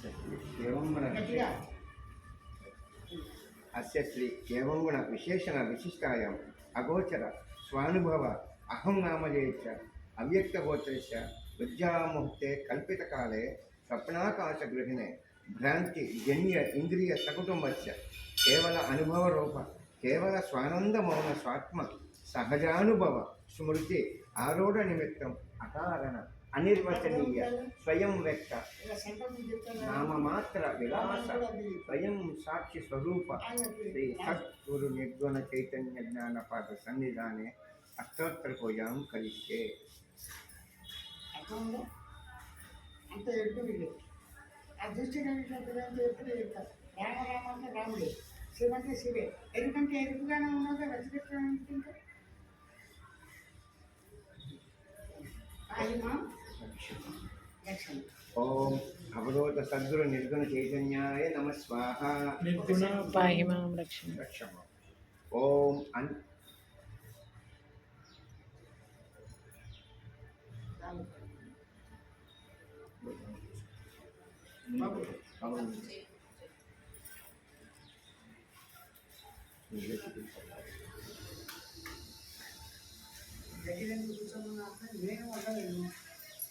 గట్టిగా అస్య శ్రీ ఏవంగుణ విశేషణ విశిష్టాయాం అగోచర స్వానుభవ అహం నామజే చ అవ్యక్తగోచరస్య విద్యాముహూర్తే కల్పితకాలే స్వప్నాకాశగృహిణే భ్రాంతి జన్య ఇంద్రియ సకుటుంబస్య కేవల అనుభవరూప కేవల స్వానందమౌన స్వాత్మ సహజానుభవ స్మృతి ఆరోఢ నిమిత్తం అకారణ అనిర్వచనీయ స్వయం వ్యక్త నామమాత్ర విలాస స్వయం సాక్షి స్వరూప శ్రీ సద్గురు నిర్గుణ చైతన్య జ్ఞానపాద సన్నిధానే అష్టోత్తర పూజాం కలిసే అర్థం ఉందా? అంత ఎడుపు వీళ్ళు. ఆ దృష్టి కలిగినప్పుడు అంటే ఎప్పుడు చెప్తారు. రామ రామ అంటే రాముడే. శివ అంటే శివే. ఎందుకంటే ఎరుపుగానే ఉన్నది వ్యతిరేకం అనుకుంటే. ఆయన ఓం అవరోధ సద్గురు నిర్గుణ చైతన్యాయ నమ స్వాహ. పాహి మాం రక్షమ. ఓం అన్ నేను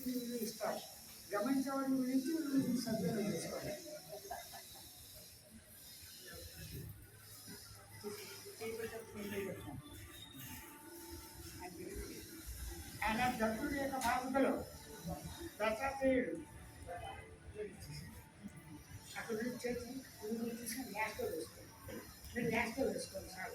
గురువుకి ఇస్తారు గమనించేవాడి గురించి సభ్యులు చేసుకోవాలి ఆయన దత్తుడి యొక్క బాధ్యతలో దత్తాత్రేయుడు అక్కడ నుంచి చేసి గురువు తీసుకొని ల్యాస్ట్లో వేసుకోండి మీరు ల్యాస్ట్లో వేసుకోండి సార్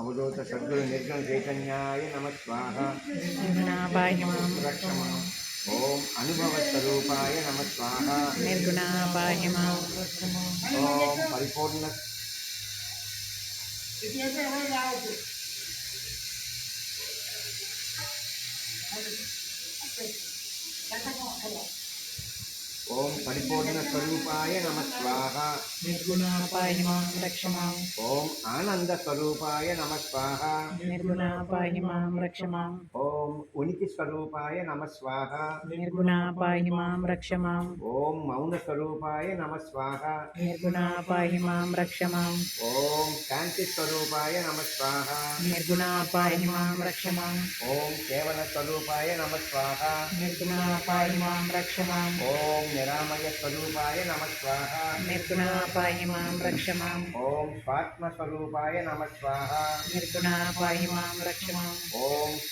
अवधूत सद्गु निर्गुण चैतन्याय नम स्वाहा। ओम अनुभव स्वरूपाय नम स्वाहा। निर्गुणापाय ओम परिपूर्ण Gracias. ఓం అనుభవ స్వరూపాయ నమ స్వాహ నిర్గుణ పాహి మాం పరిపూర్ణ. ఓం పరిపూర్ణ స్వరూపాయ నమ స్వాహ పాహి మాం ఓం ఆనంద స్వరూపాయ నమ స్వాహ నిర్గుణ పాహి మాం రక్షణ ఓం ఉనికి స్వరూపాయ నమ స్వాహ నిర్గుణ పాహి మాం రక్షణ ఓం మౌన స్వరూపాయ నమ స్వాహ నిర్గుణ పాహి మాం రక్షణ ఓం శాంతి స్వరూపాయ నమ స్వాహ నిర్గుణ పాహి మాం రక్షణ ఓం కేవల స్వరూపాయ నమ స్వాహ నిర్గుణ పాహి మాం రక్షణ ఓం నిరామయ స్వరూపాయ నమ స్వాహ నిర్గుణ పాహి మాం రక్షణ ఓం స్వాత్మ స్వరూపాయ నమ స్వాహ నిర్గుణ పాహి మాం రక్షణ ఓం